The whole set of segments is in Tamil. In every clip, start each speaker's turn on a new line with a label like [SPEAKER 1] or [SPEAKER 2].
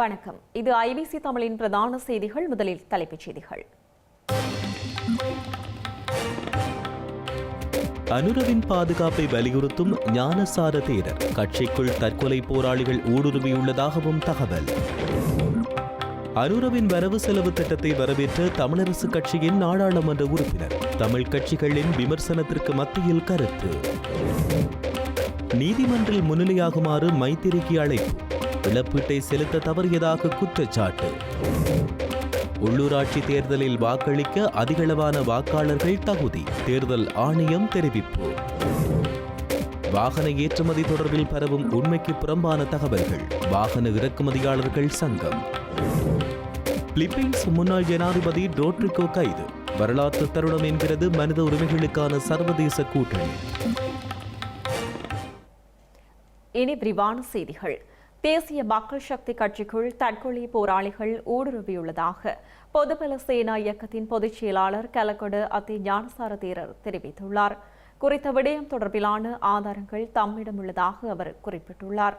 [SPEAKER 1] வணக்கம். இது ஐபிசி தமிழின் பிரதான செய்திகள் முதலில் தலைப்புச் செய்திகள்.
[SPEAKER 2] அனுரவின் பாதுகாப்பை வலியுறுத்தும் ஞானசார தேரர். கட்சிக்குள் தற்கொலை போராளிகள் ஊடுருவியுள்ளதாகவும் தகவல். அனுரவின் வரவு செலவு திட்டத்தை வரவேற்ற தமிழரசு கட்சியின் நாடாளுமன்ற உறுப்பினர். தமிழ் கட்சிகளின் விமர்சனத்திற்கு மத்தியில் கருத்து. நீதிமன்றில் முன்னிலையாகுமாறு மைத்திரிக்கு அழைப்பு. இழப்பீட்டை செலுத்த தவறியதாக குற்றச்சாட்டு. உள்ளூராட்சி தேர்தலில் வாக்களிக்க அதிகளவான வாக்காளர்கள் தகுதி. தேர்தல் ஆணையம் தெரிவிப்பு. வாகன ஏற்றுமதி தொடர்பில் பரவும் உண்மைக்கு புறம்பான தகவல்கள். வாகன இறக்குமதியாளர்கள் சங்கம். பிலிப்பைன்ஸ் முன்னாள் ஜனாதிபதி டோட்ரிகோ கைது. வரலாற்று தருணம் என்கிறது மனித உரிமைகளுக்கான சர்வதேச கூட்டணி.
[SPEAKER 1] இனி விரிவான செய்திகள். தேசிய மக்கள் சக்தி கட்சிக்குள் தற்கொலை போராளிகள் ஊடுருவியுள்ளதாக பொதுபல சேனா இயக்கத்தின் பொதுச் செயலாளர் கலக்கொடு அத்தி ஞானசார தேரர் தெரிவித்துள்ளார். குறித்த விடயம் தொடர்பிலான ஆதாரங்கள் தம்மிடம் உள்ளதாக அவர் குறிப்பிட்டுள்ளார்.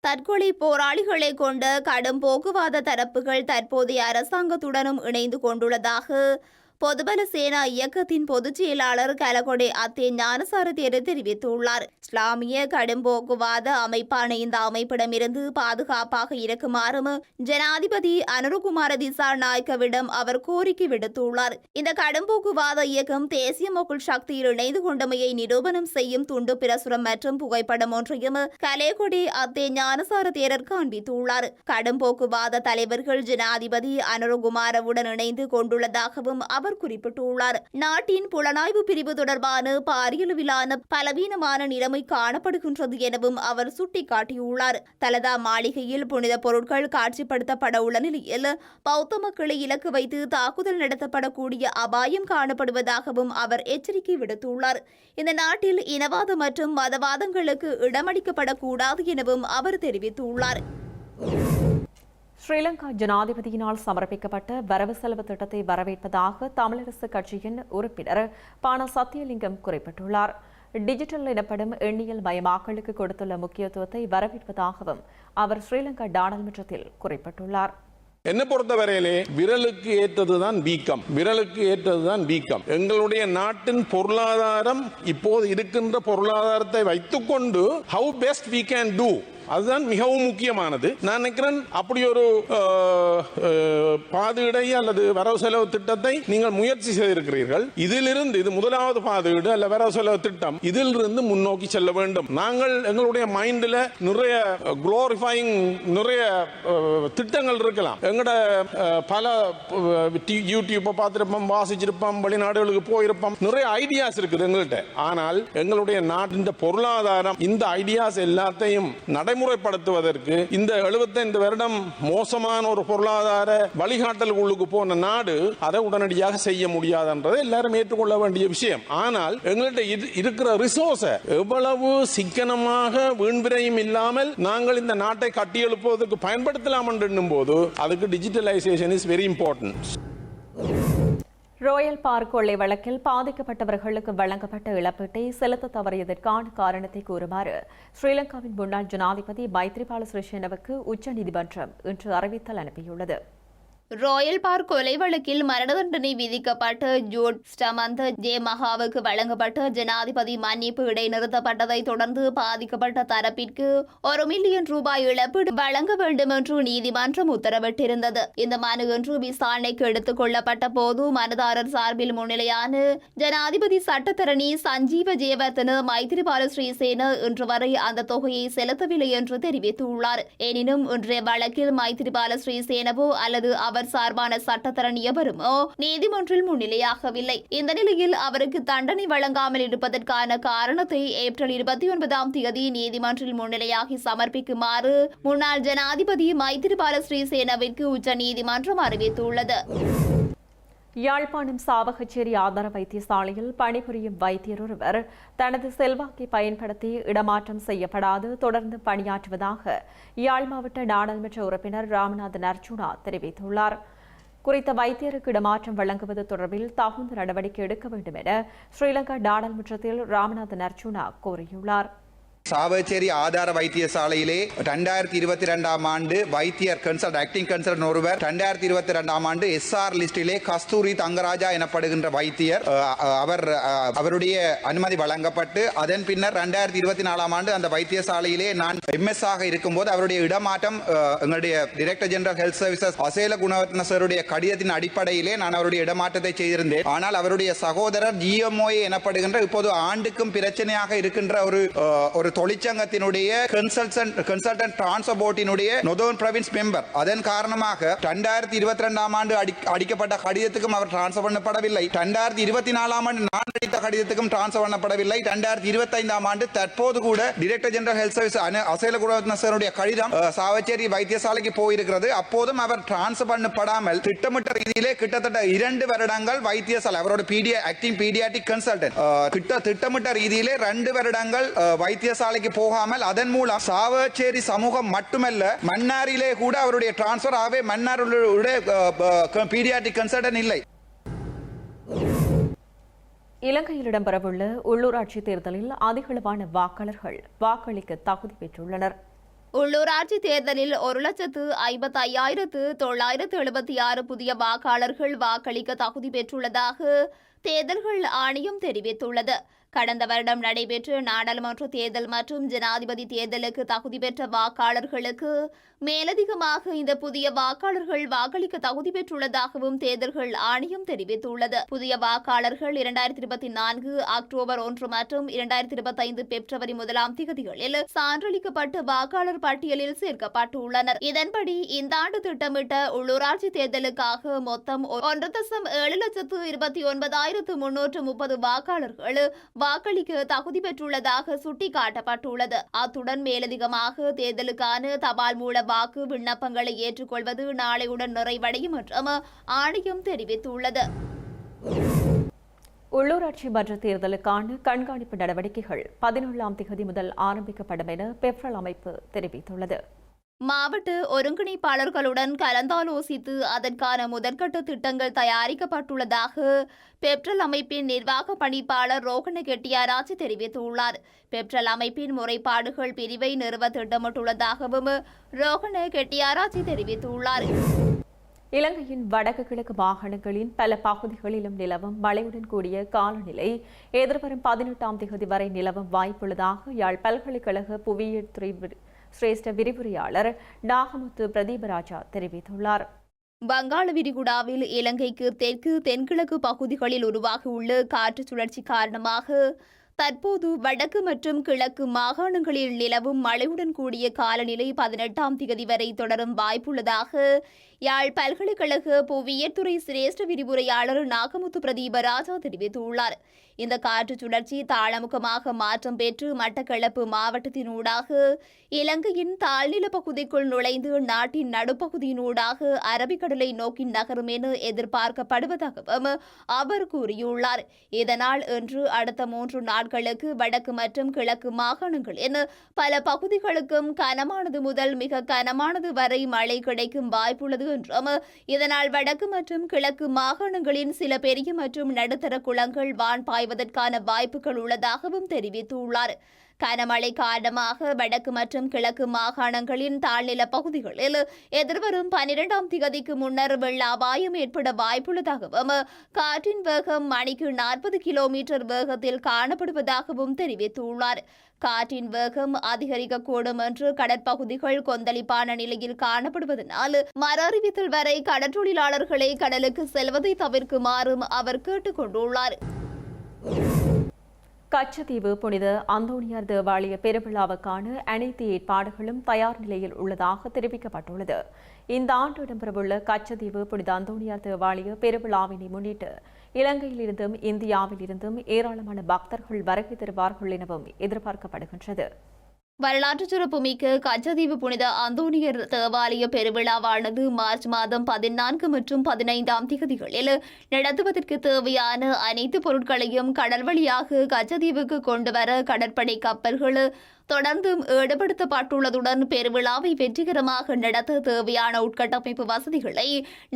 [SPEAKER 3] தற்கொலை போராளிகளை கொண்ட கடும் போக்குவாத தரப்புகள் தற்போதைய அரசாங்கத்துடனும் இணைந்து கொண்டுள்ளதாக பொதுபல சேனா இயக்கத்தின் பொதுச் செயலாளர் கலகொடை அத்தே ஞானசாரதேர் தெரிவித்துள்ளார். இஸ்லாமிய கடும் போக்குவாத அமைப்பான இந்த அமைப்பிடமிருந்து பாதுகாப்பாக இருக்குமாறும் ஜனாதிபதி அனுருகுமார திசா நாயக்கவிடம் அவர் கோரிக்கை விடுத்துள்ளார். இந்த கடும் போக்குவாத இயக்கம் தேசிய மக்கள் சக்தியில் இணைந்து கொண்டமையை நிரூபணம் செய்யும் துண்டு பிரசுரம் மற்றும் புகைப்படம் ஒன்றையும் கலேகொடி அத்தே ஞானசார தேரர் காண்பித்துள்ளார். கடும் போக்குவாத தலைவர்கள் ஜனாதிபதி அனுருகுமாரவுடன் இணைந்து கொண்டுள்ளதாகவும் அவர் குறிப்பிட்டுள்ளார். நாட்டின் புலனாய்வு பிரிவு தொடர்பான பாரியளவிலான பலவீனமான நிலைமை காணப்படுகின்றது எனவும் அவர் சுட்டிக்காட்டியுள்ளார். தலதா மாளிகையில் புனித பொருட்கள் காட்சிப்படுத்தப்பட உள்ள நிலையில் பௌத்த மக்களை இலக்கு வைத்து தாக்குதல் நடத்தப்படக்கூடிய அபாயம் காணப்படுவதாகவும் அவர் எச்சரிக்கை விடுத்துள்ளார். இந்த நாட்டில் இனவாத மற்றும் மதவாதங்களுக்கு இடமளிக்கப்படக்கூடாது எனவும் அவர் தெரிவித்துள்ளார்.
[SPEAKER 1] ஸ்ரீலங்கா ஜனாதிபதியினால் சமர்ப்பிக்கப்பட்ட வரவு செலவு திட்டத்தை வரவேற்பதாக தமிழரசு கட்சியின் உறுப்பினர் பான சத்தியலிங்கம் குறிப்பிட்டுள்ளார். டிஜிட்டல் எனப்படும் எண்ணியல் மயமாக்கலுக்கு கொடுத்துள்ள முக்கியத்துவத்தை வரவேற்பதாகவும் அவர் ஸ்ரீலங்கா நாடாளுமன்றத்தில் குறிப்பிட்டுள்ளார்.
[SPEAKER 4] என்னை பொறுத்தவரையிலே விரலுக்கு ஏற்றதுதான் வீக்கம். விரலுக்கு ஏற்றதுதான் வீக்கம். எங்களுடைய நாட்டின் பொருளாதாரம் இப்போது இருக்கின்ற பொருளாதாரத்தை வைத்துக்கொண்டு how best we can do அதுதான் மிகவும் முக்கியமானது. நான் நினைக்கிறேன் அப்படி ஒரு அஹ், பாதுடை அல்லது வரவு செலவு திட்டத்தை நீங்கள் முயற்சி செய்திருக்கிறீர்கள். இதிலிருந்து இது முதலாவது பாதுகீடு அல்ல வரவு செலவு திட்டம். இதிலிருந்து முன்னோக்கி செல்ல வேண்டும். நாங்கள் எங்களுடைய மைண்டில் நிறைய குளோரிஃபைங் நிறைய திட்டங்கள் இருக்கலாம். எங்களோட பல யூடியூப்பை பார்த்துருப்போம் வாசிச்சிருப்போம் வெளிநாடுகளுக்கு போயிருப்போம். நிறைய ஐடியாஸ் இருக்குது எங்கள்கிட்ட ஆனால் எங்களுடைய நாட்டின் பொருளாதாரம் இந்த ஐடியாஸ் எல்லாத்தையும் நடைமுறை நடைமுறைப்படுத்துவதற்கு இந்த 75 வருடம் மோசமான ஒரு பொருளாதார வழிகாட்டல்களுக்கு போன நாடு அதை உடனடியாக செய்ய முடியாதுன்றதை எல்லாரும் ஏற்றுக்கொள்ள வேண்டிய விஷயம். ஆனால் எங்கள்கிட்ட இரு- இருக்கிற ரிசோர்ஸை எவ்வளவு சிக்கனமாக வீண்விரையும் இல்லாமல் நாங்கள் இந்த நாட்டை கட்டியெழுப்புவதற்கு பயன்படுத்தலாம் என்று போது அதுக்கு digitalisation is very important
[SPEAKER 1] royal park கொள்ளை வழக்கில் பாதிக்கப்பட்டவர்களுக்கு வழங்கப்பட்ட இழப்பீட்டை செலுத்த தவறியதற்கான காரணத்தை கூறுமாறு ஸ்ரீலங்காவின் முன்னாள் ஜனாதிபதி மைத்ரிபால சிறிசேனவுக்கு உச்சநீதிமன்றம் இன்று அறிவித்தல் அனுப்பியுள்ளது.
[SPEAKER 3] ராயல் பார்க் கொலை வழக்கில் மரண தண்டனை விதிக்கப்பட்ட ஜோட் ஸ்டமந்த ஜே மகாவுக்கு வழங்கப்பட்ட ஜனாதிபதி மன்னிப்பு இடைநிறுத்தப்பட்டதை தொடர்ந்து பாதிக்கப்பட்ட தரப்பிற்கு ஒரு மில்லியன் ரூபாய் இழப்பீடு வழங்க வேண்டும் என்று நீதிமன்றம் உத்தரவிட்டிருந்தது. இந்த மனு இன்று விசாரணைக்கு எடுத்துக் கொள்ளப்பட்ட போது மனுதாரர் சார்பில் முன்னிலையான ஜனாதிபதி சட்டத்தரணி சஞ்சீவ ஜெயவர்தன மைத்திரிபால ஸ்ரீசேன இன்று வரை அந்த தொகையை செலுத்தவில்லை என்று தெரிவித்துள்ளார். எனினும் இன்றைய வழக்கில் மைத்திரிபால ஸ்ரீசேனவோ அல்லது அவர் சார்பான சட்டத்தரணி எவருமோ நீதிமன்றில் முன்னிலையாகவில்லை. இந்த நிலையில் அவருக்கு தண்டனை வழங்காமல் இருப்பதற்கான காரணத்தை ஏப்ரல் இருபத்தி ஒன்பதாம் தேதி நீதிமன்றில் முன்னிலையாகி சமர்ப்பிக்குமாறு முன்னாள் ஜனாதிபதி மைத்திரிபால ஸ்ரீசேனவிற்கு உச்ச நீதிமன்றம் அறிவித்துள்ளது.
[SPEAKER 1] யாழ்ப்பாணம் சாவகச்சேரி ஆதார வைத்தியசாலையில் பணிபுரியும் வைத்தியர் ஒருவர் தனது செல்வாக்கை பயன்படுத்தி இடமாற்றம் செய்யப்படாது தொடர்ந்து பணியாற்றுவதாக யாழ் மாவட்ட நாடாளுமன்ற உறுப்பினர் ராமநாதன் அர்ஜுனா தெரிவித்துள்ளார். குறித்த வைத்தியருக்கு இடமாற்றம் வழங்குவது தொடர்பில் தகுந்த நடவடிக்கை எடுக்க வேண்டும் என ஸ்ரீலங்கா நாடாளுமன்றத்தில் ராமநாதன் அர்ஜுனா கோரியுள்ளார்
[SPEAKER 5] சாவச்சேரி ஆதார வைத்தியசாலையிலே ரெண்டாயிரத்தி இருபத்தி ரெண்டாம் ஆண்டு வைத்தியர் கன்சல்ட் ஆக்டிங் கன்சல்ட் ஒருவர். ரெண்டாயிரத்தி இருபத்தி ரெண்டாம் ஆண்டு எஸ்ஆர் லிஸ்டிலே கஸ்தூரி தங்கராஜா எனப்படுகின்ற வைத்தியர். அவர் அவருடைய அனுமதி வழங்கப்பட்டு அதன் பின்னர் ரெண்டாயிரத்தி இருபத்தி நாலாம் ஆண்டு அந்த வைத்தியசாலையிலே நான் எம்எஸ் ஆக இருக்கும்போது அவருடைய இடமாற்றம் எங்களுடைய director general health services Asela Gunawardena சருடைய கடிதத்தின் அடிப்படையிலே நான் அவருடைய இடமாற்றத்தை செய்திருந்தேன். ஆனால் அவருடைய சகோதரர் ஜிஎம்ஓஏ எனப்படுகின்ற இப்போது ஆண்டுக்கும் பிரச்சனையாக இருக்கின்ற ஒரு ஒரு தொழிற்சங்கத்தினுடைய கன்சல்டன்ட் கன்சல்டன்ட் டிரான்ஸ்போர்ட்டினுடைய நொதோன் பிரவின்ஸ் மெம்பர் அதன் காரணமாக ரெண்டாயிரத்தி இருபத்தி ரெண்டாம் ஆண்டு அடிக்கப்பட்ட கடிதத்துக்கும் அவர் டிரான்ஸ்பர் பண்ணப்படவில்லை. ரெண்டாயிரத்தி இருபத்தி நாலாம் ஆண்டு நான் அடித்த கடிதத்துக்கும் டிரான்ஸ்பர் பண்ணப்படவில்லை. ரெண்டாயிரத்தி இருபத்தி ஐந்தாம் ஆண்டு தற்போது கூட director general health service Asela குணவர்த்தனசருடைய கடிதம் சாவச்சேரி வைத்தியசாலைக்கு போயிருக்கிறது. அப்போதும் அவர் டிரான்ஸ்பர் பண்ணப்படாமல் திட்டமிட்ட ரீதியிலே கிட்டத்தட்ட இரண்டு வருடங்கள் வைத்தியசாலை அவரோட பீடியா ஆக்டிங் பீடியாட்டிக் கன்சல்டன்ட் கிட்ட திட்டமிட்ட ரீதியிலே ரெண்டு வருடங்கள் வைத்தியசாலை வைத்தியசாலைக்கு போகாமல் அதன் மூலம் சாவச்சேரி சமூகம் மட்டுமல்ல மன்னாரிலே கூட அவருடைய டிரான்ஸ்பர் ஆகவே மன்னாருடைய பீடியாட்டிக் கன்சல்டன்ட் இல்லை.
[SPEAKER 1] இலங்கையில் இடம்பெறவுள்ள உள்ளூராட்சி தேர்தலில் அதிகளவான வாக்காளர்கள் வாக்களிக்க தகுதி பெற்றுள்ளனர்.
[SPEAKER 3] உள்ளூராட்சி தேர்தலில் ஒரு லட்சத்து ஐம்பத்தி ஐயாயிரத்து தொள்ளாயிரத்து எழுபத்தி ஆறு புதிய வாக்காளர்கள் வாக்களிக்க தகுதி பெற்றுள்ளதாக தேர்தல்கள் ஆணையம் தெரிவித்துள்ளது. கடந்த வருடம் நடைபெற்ற நாடாளுமன்ற தேர்தல் மற்றும் ஜனாதிபதி தேர்தலுக்கு தகுதி பெற்ற வாக்காளர்களுக்கு மேலதிகமாக இந்த புதிய வாக்காளர்கள் வாக்களிக்க தகுதி பெற்றுள்ளதாகவும் தேர்தல்கள் ஆணையம் தெரிவித்துள்ளது. புதிய வாக்காளர்கள் இரண்டாயிரத்தி இருபத்தி நான்கு அக்டோபர் ஒன்று மற்றும் இரண்டாயிரத்தி இருபத்தைந்து பிப்ரவரி முதலாம் திகதிகளில் சான்றளிக்கப்பட்ட வாக்காளர் பட்டியலில் சேர்க்கப்பட்டுள்ளனர். இதன்படி இந்த ஆண்டு திட்டமிட்ட உள்ளூராட்சி தேர்தலுக்காக மொத்தம் ஒன்று தசம் ஏழு லட்சத்து இருபத்தி ஒன்பதாயிரத்து முன்னூற்று முப்பது வாக்காளர்கள் வாக்களிக்க தகுதி பெற்றுள்ளதாக சுட்டிக்காட்டப்பட்டுள்ளது. அத்துடன் மேலதிகமாக தேர்தலுக்கான தபால் மூல வாக்கு விண்ணப்பங்களை ஏற்றுக்கொள்வது நாளையுடன் நிறைவடையும் என்றும் ஆணையம் தெரிவித்துள்ளது.
[SPEAKER 1] உள்ளூராட்சி மன்ற தேர்தலுக்கான கண்காணிப்பு நடவடிக்கைகள் பதினேழாம் திகதி முதல் ஆரம்பிக்கப்படும் என பெப்ரல் அமைப்பு தெரிவித்துள்ளது.
[SPEAKER 3] மாவட்ட ஒருங்கிணைப்பாளர்களுடன் கலந்தாலோசித்து அதற்கான முதற்கட்ட திட்டங்கள் தயாரிக்கப்பட்டுள்ளதாக பெப்ரல் அமைப்பின் நிர்வாக பணிப்பாளர் ரோகண கெட்டியாராஜ் தெரிவித்துள்ளார். பெப்ரல் அமைப்பின் முறைப்பாடுகள் பிரிவை நிறுவ திட்டமிட்டுள்ளதாகவும் ரோகண கெட்டியாராஜ் தெரிவித்துள்ளார்.
[SPEAKER 1] இலங்கையின் வடக்கு கிழக்கு மாகாணங்களின் பல பகுதிகளிலும் நிலவும் மழையுடன் கூடிய காலநிலை எதிர்வரும் பதினெட்டாம் தேதி வரை நிலவும் வாய்ப்புள்ளதாக யாழ் பல்கலைக்கழக புவியியல் துறை சிரேஷ்ட விரிவுரையாளர் நாகமுத்து பிரதீபராஜா தெரிவித்துள்ளார்.
[SPEAKER 3] வங்காள விரிகுடாவில் இலங்கைக்கு தெற்கு தென்கிழக்கு பகுதிகளில் உருவாகியுள்ள காற்று சுழற்சி காரணமாக தற்போது வடக்கு மற்றும் கிழக்கு மாகாணங்களில் நிலவும் மழையுடன் கூடிய காலநிலை பதினெட்டாம் திகதி வரை தொடரும் வாய்ப்புள்ளதாக யாழ் பல்கலைக்கழக புவியியற் துறை சிரேஷ்ட விரிவுரையாளர் நாகமுத்து பிரதீபராஜா தெரிவித்துள்ளார். இந்த காற்று சுழற்சி தாளமுகமாக மாற்றம் பெற்று மட்டக்களப்பு மாவட்டத்தினூடாக இலங்கையின் தாழ்நில பகுதிக்குள் நுழைந்து நாட்டின் நடுப்பகுதியினூடாக அரபிக்கடலை நோக்கி நகரும் என எதிர்பார்க்கப்படுவதாகவும் அவர் கூறியுள்ளார். இதனால் இன்று அடுத்த மூன்று நாட்களுக்கு வடக்கு மற்றும் கிழக்கு மாகாணங்களின் பல பகுதிகளுக்கும் கனமானது முதல் மிக கனமானது வரை மழை கிடைக்கும் வாய்ப்புள்ளது வருகின்றோம் இதனால் வடக்கு மற்றும் கிழக்கு மாகாணங்களின் சில பெரிய மற்றும் நடுத்தர குளங்கள் வான் பாய்வதற்கான வாய்ப்புகள் உள்ளதாகவும் தெரிவித்துள்ளார். கனமழை காரணமாக வடக்கு மற்றும் கிழக்கு மாகாணங்களின் தாழ்நில பகுதிகளில் எதிர்வரும் பனிரெண்டாம் திகதிக்கு முன்னர் வெள்ள அபாயம் ஏற்பட வாய்ப்புள்ளதாகவும் காற்றின் வேகம் மணிக்கு நாற்பது கிலோமீட்டர் வேகத்தில் காணப்படுவதாகவும் தெரிவித்துள்ளார். காற்றின் வேகம் அதிகரிக்கக்கூடும் என்று கடற்பகுதிகள் கொந்தளிப்பான நிலையில் காணப்படுவதனால் மர அறிவித்தல் வரை கடற்றொழிலாளர்களை கடலுக்கு செல்வதை தவிர்க்குமாறும் அவர் கேட்டுக் கொண்டுள்ளார்
[SPEAKER 1] கச்சத்தீவு புனித அந்தோனியார் தேவாலய பெருவிழாவுக்கான அனைத்து ஏற்பாடுகளும் தயார் நிலையில் உள்ளதாக தெரிவிக்கப்பட்டுள்ளது. இந்த ஆண்டு இடம்பெறவுள்ள கச்சத்தீவு புனித அந்தோனியார் தேவாலய பெருவிழாவினை முன்னிட்டு இலங்கையிலிருந்தும் இந்தியாவிலிருந்தும் ஏராளமான பக்தர்கள் வருகை தருவார்கள் எனவும் எதிர்பார்க்கப்படுகின்றது.
[SPEAKER 3] வரலாற்று சிறப்புமிக்க கச்சதீவு புனித அந்தோனியர் தேவாலய பெருவிழாவானது மார்ச் மாதம் பதினான்கு மற்றும் பதினைந்தாம் திகதிகளில் நடத்துவதற்கு தேவையான அனைத்து பொருட்களையும் கடல் வழியாக கச்சதீவுக்கு கொண்டுவர கடற்படை கப்பல்கள் தொடர்ந்தும் ஈடுபடுத்தப்பட்டுள்ளதுடன் பெருவிழாவை வெற்றிகரமாக நடத்த தேவையான உட்கட்டமைப்பு வசதிகளை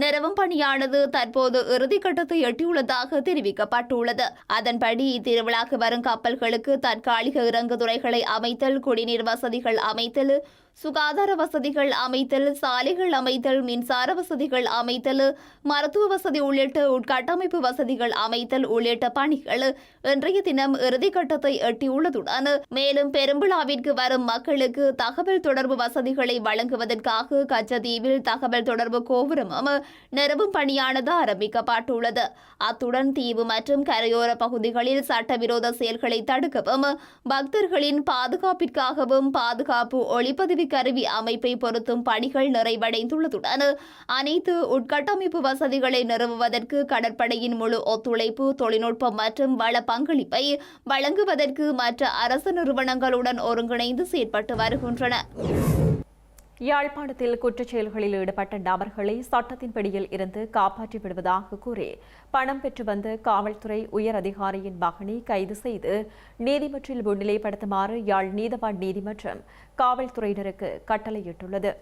[SPEAKER 3] நிறுவும் பணியானது தற்போது இறுதிக்கட்டத்தை எட்டியுள்ளதாக தெரிவிக்கப்பட்டுள்ளது. அதன்படி இத்திருவிழாக்கு வரும் கப்பல்களுக்கு தற்காலிக இறங்குதுறைகளை அமைத்தல் குடிநீர் வசதிகள் அமைத்தல் சுகாதார வசதிகள் அமைத்தல் சாலைகள் அமைத்தல் மின்சார வசதிகள் அமைத்தல் மருத்துவ வசதி உள்ளிட்ட உட்கட்டமைப்பு வசதிகள் அமைத்தல் உள்ளிட்ட பணிகள் இன்றைய தினம் இறுதிக்கட்டத்தை எட்டியுள்ளதுடன் மேலும் பெரும்பிழாவிற்கு வரும் மக்களுக்கு தகவல் தொடர்பு வசதிகளை வழங்குவதற்காக கச்சதீவில் தகவல் தொடர்பு கோபுரமும் நிரவும் பணியானது ஆரம்பிக்கப்பட்டுள்ளது. அத்துடன் தீவு மற்றும் கரையோர பகுதிகளில் சட்டவிரோத செயல்களை தடுக்கவும் பக்தர்களின் பாதுகாப்பிற்காகவும் பாதுகாப்பு ஒளிப்பதிவு கருவி அமைப்பை பொருத்தும் பணிகள் நிறைவடைந்துள்ளதுடன் அனைத்து உட்கட்டமைப்பு வசதிகளை நிறுவுவதற்கு கடற்படையின் முழு ஒத்துழைப்பு தொழில்நுட்பம் மற்றும் வள பங்களிப்பை வழங்குவதற்கு மற்ற அரசு நிறுவனங்களுடன் ஒருங்கிணைந்து செயற்பட்டு வருகின்றன.
[SPEAKER 1] யாழ்ப்பாணத்தில் குற்றச் செயல்களில் ஈடுபட்ட நபர்களை சட்டத்தின் பிடியில் இருந்து காப்பாற்றி விடுவதாக கூறி பணம் பெற்று வந்த காவல்துறை உயர் அதிகாரியின் மகனை கைது செய்து நீதிமன்றில் முன்னிலைப்படுத்துமாறு யாழ் நீதவான் நீதிமன்றம் காவல்துறையினருக்கு கட்டளையிட்டுள்ளது.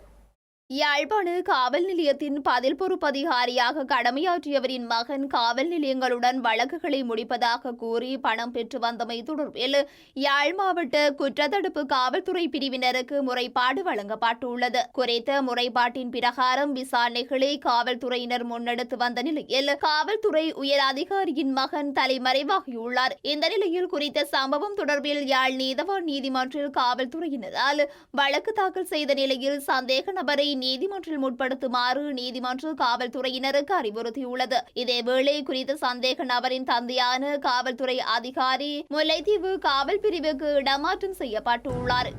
[SPEAKER 3] யாழ்ப்பாண காவல் நிலையத்தின் பதில் பொறுப்பதிகாரியாக கடமையாற்றியவரின் மகன் காவல் நிலையங்களுடன் வழக்குகளை முடிப்பதாக கூறி பணம் பெற்று வந்தமை தொடர்பில் யாழ் மாவட்ட குற்றத்தடுப்பு காவல்துறை பிரிவினருக்கு முறைப்பாடு வழங்கப்பட்டுள்ளது குறித்த முறைப்பாட்டின் பிரகாரம் விசாரணைகளை காவல்துறையினர் முன்னெடுத்து வந்த நிலையில் காவல்துறை உயர் அதிகாரியின் மகன் தலைமறைவாகியுள்ளார் இந்த நிலையில் குறித்த சம்பவம் தொடர்பில் யாழ் நீதவான் நீதிமன்றில் காவல்துறையினரால் வழக்கு தாக்கல் செய்த நிலையில் சந்தேக நபரை நீதிமன்றில் முற்படுத்துமாறு நீதிமன்ற காவல்துறையினருக்கு அறிவுறுத்தியுள்ளது. இதேவேளை குறித்த சந்தேக நபரின் தந்தையான காவல்துறை அதிகாரி முல்லைத்தீவு காவல் பிரிவுக்கு இடமாற்றம் செய்யப்பட்டுள்ளார்.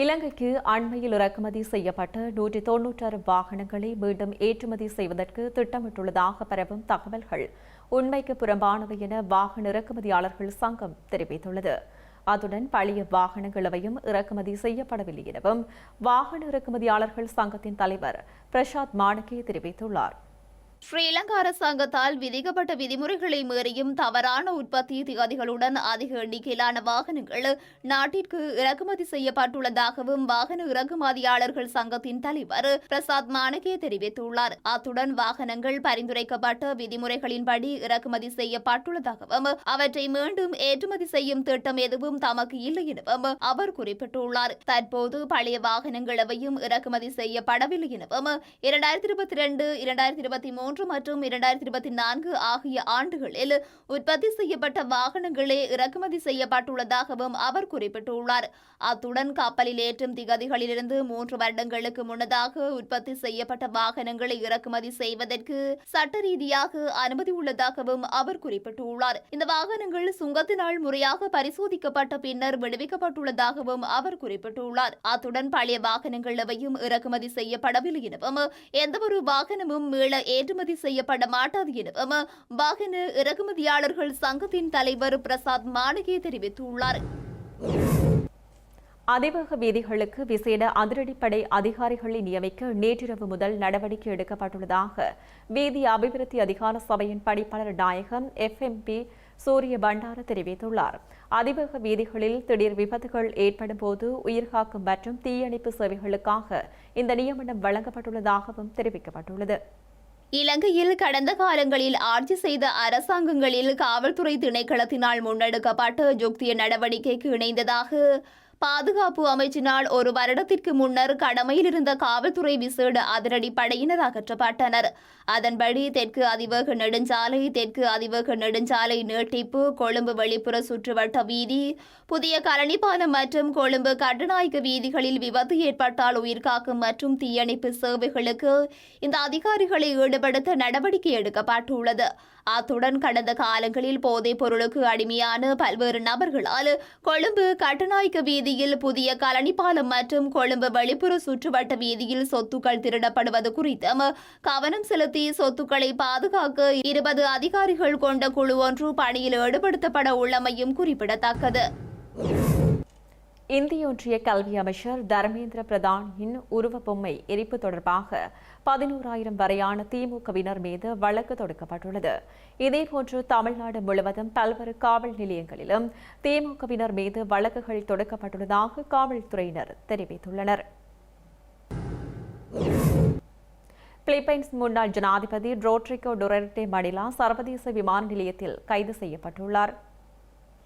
[SPEAKER 1] இலங்கைக்கு அண்மையில் இறக்குமதி செய்யப்பட்ட நூற்றி தொன்னூற்றாறு வாகனங்களை மீண்டும் ஏற்றுமதி செய்வதற்கு திட்டமிட்டுள்ளதாக பரவும் தகவல்கள். உண்மைக்கு புறம்பானவை என வாகன இறக்குமதியாளர்கள் சங்கம் தெரிவித்துள்ளது. அத்துடன் பழைய வாகனங்களவையும் இறக்குமதி செய்யப்படவில்லை எனவும் வாகன இறக்குமதியாளர்கள் சங்கத்தின் தலைவர் பிரசாத் மாணக்கே தெரிவித்துள்ளார்.
[SPEAKER 3] ஸ்ரீலங்கா அரசாங்கத்தால் விதிக்கப்பட்ட விதிமுறைகளை மீறியும் தவறான உற்பத்தி திகதிகளுடன் அதிக எண்ணிக்கையிலான வாகனங்கள் நாட்டிற்கு இறக்குமதி செய்யப்பட்டுள்ளதாகவும் வாகன இறக்குமதியாளர்கள் சங்கத்தின் தலைவர் பிரசாத் மானகே தெரிவித்துள்ளார். அத்துடன் வாகனங்கள் பரிந்துரைக்கப்பட்ட விதிமுறைகளின்படி இறக்குமதி செய்யப்பட்டுள்ளதாகவும் அவற்றை மீண்டும் ஏற்றுமதி செய்யும் திட்டம் எதுவும் தமக்கு இல்லை எனவும் அவர் குறிப்பிட்டுள்ளார். தற்போது பழைய வாகனங்கள் எவையும் இறக்குமதி செய்யப்படவில்லை எனவும் இரண்டாயிரத்தி இருபத்தி இரண்டு இரண்டாயிரத்தி இருபத்தி மூன்று மற்றும் இரண்டாயிரத்தி இருபத்தி நான்கு ஆகிய ஆண்டுகளில் உற்பத்தி செய்யப்பட்ட வாகனங்களே இறக்குமதி செய்யப்பட்டுள்ளதாகவும் அவர் குறிப்பிட்டுள்ளார். அத்துடன் கப்பலில் ஏற்றும் திகதிகளிலிருந்து மூன்று வருடங்களுக்கு முன்னதாக உற்பத்தி செய்யப்பட்ட வாகனங்களை இறக்குமதி செய்வதற்கு சட்ட ரீதியாக அனுமதி உள்ளதாகவும் அவர் குறிப்பிட்டுள்ளார். இந்த வாகனங்கள் சுங்கத்தினால் முறையாக பரிசோதிக்கப்பட்ட பின்னர் விடுவிக்கப்பட்டுள்ளதாகவும் அவர் குறிப்பிட்டுள்ளார். அத்துடன் பழைய வாகனங்கள் எவையும் இறக்குமதி செய்யப்படவில்லை எனவும் எந்தவொரு வாகனமும் மீள ஏற்றுமதி செய்யப்பட மாட்டாது எனவும் வாகன இறக்குமதியாளர்கள் சங்கத்தின் தலைவர் பிரசாத் மாளிகை தெரிவித்துள்ளார்.
[SPEAKER 1] அதிவேக வீதிகளுக்கு விசேட அதிரடிப்படை அதிகாரிகளை நியமிக்க நேற்றிரவு முதல் நடவடிக்கை எடுக்கப்பட்டுள்ளதாக வீதி அபிவிருத்தி அதிகார சபையின் பணிப்பாளர் நாயகம் எஃப்எம்பி சூரிய பண்டார தெரிவித்துள்ளார். அதிவேக வீதிகளில் திடீர் விபத்துகள் ஏற்படும் போது உயிர்காக்கும் மற்றும் தீயணைப்பு சேவைகளுக்காக இந்த நியமனம் வழங்கப்பட்டுள்ளதாகவும் தெரிவிக்கப்பட்டுள்ளது.
[SPEAKER 3] இலங்கையில் கடந்த காலங்களில் ஆட்சி செய்த அரசாங்கங்களில் காவல்துறை திணைக்களத்தினால் முன்னெடுக்கப்பட்ட ஜுக்திய நடவடிக்கைக்கு இணைந்ததாக பாதுகாப்பு அமைச்சினால் ஒரு வருடத்திற்கு முன்னர் கடமையில் இருந்த காவல்துறை விசேட அதிரடி படையினர் அகற்றப்பட்டனர். அதன்படி தெற்கு அதிவேக நெடுஞ்சாலை தெற்கு அதிவேக நெடுஞ்சாலை நீட்டிப்பு கொழும்பு வெளிப்புற சுற்றுவட்ட வீதி புதிய கரணிப்பாலம் மற்றும் கொழும்பு கட்டுநாயக்க வீதிகளில் விபத்து ஏற்பட்டால் உயிர்காக்கும் மற்றும் தீயணைப்பு சேவைகளுக்கு இந்த அதிகாரிகளை ஈடுபடுத்த நடவடிக்கை எடுக்கப்பட்டுள்ளது. அத்துடன் கடந்த காலங்களில் போதைப் பொருளுக்கு அடிமையான பல்வேறு நபர்களால் கொழும்பு கட்டுநாயக்க வீதியில் புதிய கலனிப்பாலம் மற்றும் கொழும்பு வெளிப்புற சுற்றுவட்ட வீதியில் சொத்துக்கள் திருடப்படுவது குறித்தும் கவனம் செலுத்தி சொத்துக்களை பாதுகாக்க இருபது அதிகாரிகள் கொண்ட குழு ஒன்று பணியில் ஈடுபடுத்தப்பட உள்ளமையும் குறிப்பிடத்தக்கது.
[SPEAKER 1] இந்திய ஒன்றிய கல்வி அமைச்சர் தர்மேந்திர பிரதானின் உருவப்பொம்மை எரிப்பு தொடர்பாக பதினோராயிரம் வரையான திமுகவினர் மீது வழக்கு தொடுக்கப்பட்டுள்ளது. இதேபோன்று தமிழ்நாடு முழுவதும் பல்வேறு காவல் நிலையங்களிலும் திமுகவினர் மீது வழக்குகள் தொடுக்கப்பட்டுள்ளதாக காவல்துறையினர் தெரிவித்துள்ளனர். பிலிப்பைன்ஸ் முன்னாள் ஜனாதிபதி ரோட்ரிகோ டொரட்டே மணிலா சர்வதேச விமான நிலையத்தில் கைது செய்யப்பட்டுள்ளார்.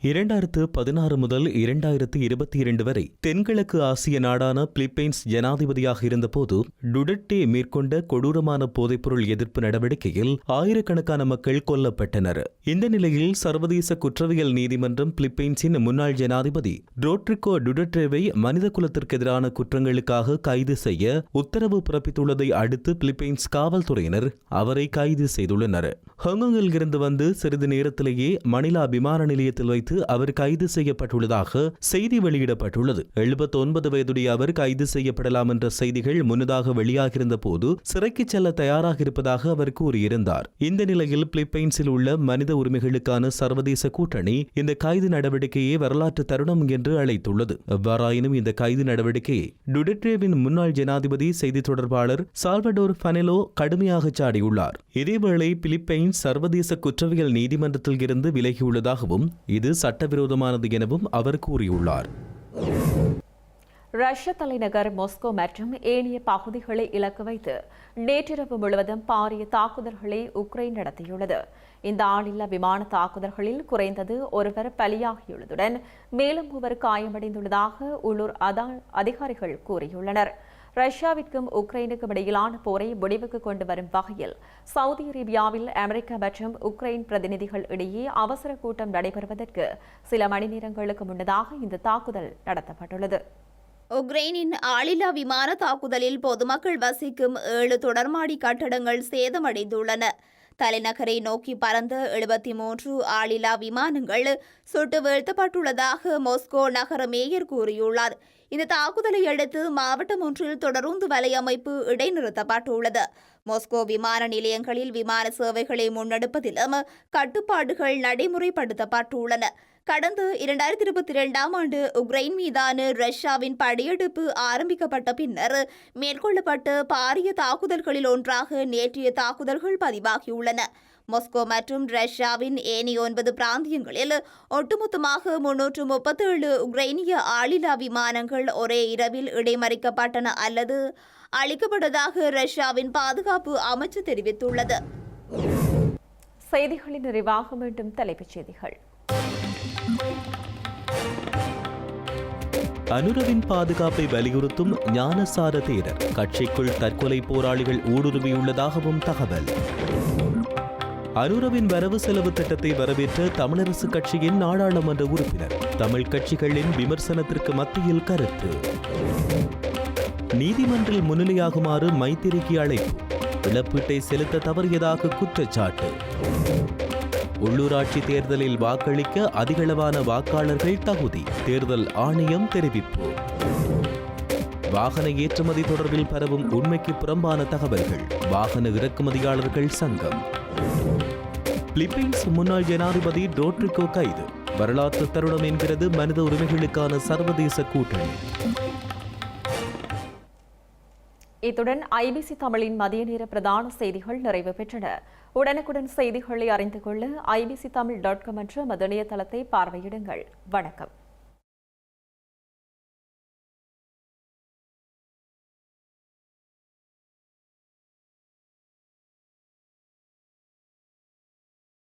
[SPEAKER 2] இரண்டாயிரத்து பதினாறு முதல் இரண்டாயிரத்து இருபத்தி இரண்டு வரை தென்கிழக்கு ஆசிய நாடான பிலிப்பைன்ஸ் ஜனாதிபதியாக இருந்தபோது டுடட்டே மேற்கொண்ட கொடூரமான போதைப்பொருள் எதிர்ப்பு நடவடிக்கையில் ஆயிரக்கணக்கான மக்கள் கொல்லப்பட்டனர். இந்த நிலையில் சர்வதேச குற்றவியல் நீதிமன்றம் பிலிப்பைன்ஸின் முன்னாள் ஜனாதிபதி ரோட்ரிகோ டுடட்டேவை மனித குலத்திற்கு எதிரான குற்றங்களுக்காக கைது செய்ய உத்தரவு பிறப்பித்துள்ளதை அடுத்து பிலிப்பைன்ஸ் காவல்துறையினர் அவரை கைது செய்துள்ளனர். ஹாங்காங்கில் இருந்து வந்து சிறிது நேரத்திலேயே மணிலா விமான நிலையத்தில் வைத்து அவர் கைது செய்யப்பட்டுள்ளதாக செய்தி வெளியிடப்பட்டுள்ளது. 79 வயதுடைய அவர் கைது செய்யப்படலாம் என்ற செய்திகள் முன்னதாக வெளியாகியிருந்த போது சிறைக்கு செல்ல தயாராக இருப்பதாக அவர் கூறியிருந்தார். இந்த நிலையில் பிலிப்பைன்ஸில் உள்ள மனித உரிமைகளுக்கான சர்வதேச கூட்டணி இந்த கைது நடவடிக்கையை வரலாற்று தருணம் என்று அழைத்துள்ளது. எவ்வாறாயினும் இந்த கைது நடவடிக்கையை டுடெட்ரேவின் முன்னாள் ஜனாதிபதி செய்தி தொடர்பாளர் சால்வடோர் ஃபனெலோ கடுமையாக சாடியுள்ளார். இதேவேளை பிலிப்பைன்ஸ் சர்வதேச குற்றவியல் நீதிமன்றத்தில் இருந்து விலகியுள்ளதாகவும் இது சட்டவிரோதமானது எனவும் அவர் கூறியுள்ளார்.
[SPEAKER 1] ரஷ்ய தலைநகர் மாஸ்கோ மற்றும் ஏனைய பகுதிகளை இலக்கு வைத்து நேற்றிரவு முழுவதும் பாரிய தாக்குதல்களை உக்ரைன் நடத்தியுள்ளது. இந்த ஆளில்லா விமான தாக்குதல்களில் குறைந்தது ஒருவர் பலியாகியுள்ளதுடன் மேலும் மூவர் காயமடைந்துள்ளதாக உள்ளூர் அதிகாரிகள் கூறியுள்ளனர். ரஷ்யாவிற்கும் உக்ரைனுக்கும் இடையிலான போரை முடிவுக்கு கொண்டு வரும் வகையில் சவுதி அரேபியாவில் அமெரிக்கா மற்றும் உக்ரைன் பிரதிநிதிகள் இடையே அவசர கூட்டம் நடைபெறுவதற்கு சில மணி நேரங்களுக்கு முன்னதாக இந்த தாக்குதல் நடத்தப்பட்டுள்ளது.
[SPEAKER 3] உக்ரைனின் ஆளில்லா விமான தாக்குதலில் பொதுமக்கள் வசிக்கும் ஏழு தொடர்மாடி கட்டடங்கள் சேதமடைந்துள்ளன. தலைநகரை நோக்கி பறந்த எழுபத்தி மூன்று ஆளில்லா விமானங்கள் சுட்டு வீழ்த்தப்பட்டுள்ளதாக மொஸ்கோ நகர மேயர் கூறியுள்ளார். இந்த தாக்குதலை அடுத்து மாவட்டம் ஒன்றில் தொடருந்து வலையமைப்பு இடைநிறுத்தப்பட்டுள்ளது. மாஸ்கோ விமான நிலையங்களில் விமான சேவைகளை முன்னெடுப்பதிலும் கட்டுப்பாடுகள் நடைமுறைப்படுத்தப்பட்டுள்ளன. கடந்த இரண்டாயிரத்தி இருபத்தி இரண்டாம் ஆண்டு உக்ரைன் மீதான ரஷ்யாவின் படையெடுப்பு ஆரம்பிக்கப்பட்ட பின்னர் மேற்கொள்ளப்பட்ட பாரிய தாக்குதல்களில் ஒன்றாக நேற்றைய தாக்குதல்கள் பதிவாகியுள்ளன. மாஸ்கோ மற்றும் ரஷ்யாவின் ஏனைய ஒன்பது பிராந்தியங்களில் ஒட்டுமொத்தமாக முன்னூற்று முப்பத்தேழு உக்ரைனிய ஆளில்லா விமானங்கள் ஒரே இரவில் இடைமறிக்கப்பட்டன அல்லது அளிக்கப்பட்டதாக ரஷ்யாவின் பாதுகாப்பு அமைச்சு தெரிவித்துள்ளது.
[SPEAKER 1] செய்திகளின் நிறைவாக மீண்டும் தலைப்புச் செய்திகள்.
[SPEAKER 2] அனுரவின் பாதுகாப்பை வலியுறுத்தும் ஞானசார தேரர் கட்சிக்குள் தற்கொலை போராளிகள் ஊடுருவியுள்ளதாகவும் தகவல். அனுரவின் வரவு செலவு திட்டத்தை வரவேற்ற தமிழரசு கட்சியின் நாடாளுமன்ற உறுப்பினர். தமிழ் கட்சிகளின் விமர்சனத்திற்கு மத்தியில் கருத்து. நீதிமன்றில் முன்னிலையாகுமாறு மைத்திரிக்கு அழைப்பு. இழப்பீட்டை செலுத்த தவறியதாக குற்றச்சாட்டு. உள்ளூராட்சி தேர்தலில் வாக்களிக்க அதிகளவான வாக்காளர்கள் தகுதி. தேர்தல் ஆணையம் தெரிவிப்பு. வாகன ஏற்றுமதி தொடர்பில் பரவும் உண்மைக்கு புறம்பான தகவல்கள். வாகன இறக்குமதியாளர்கள் சங்கம். பிலிப்பைன்ஸ் முன்னாள் ஜனாதிபதி டோட்ரிகோ கைது. வரலாற்று தருணம் என்கிறது மனித உரிமைகளுக்கான சர்வதேச கூட்டணி.
[SPEAKER 1] இத்துடன் ஐபிசி தமிழின் மதிய நேர பிரதான செய்திகள் நிறைவு பெற்றன. உடனுக்குடன் செய்திகளை அறிந்து கொள்ள ஐபிசி தமிழ் டாட் காம் என்ற மதுணைய தளத்தை பார்வையிடுங்கள். வணக்கம்.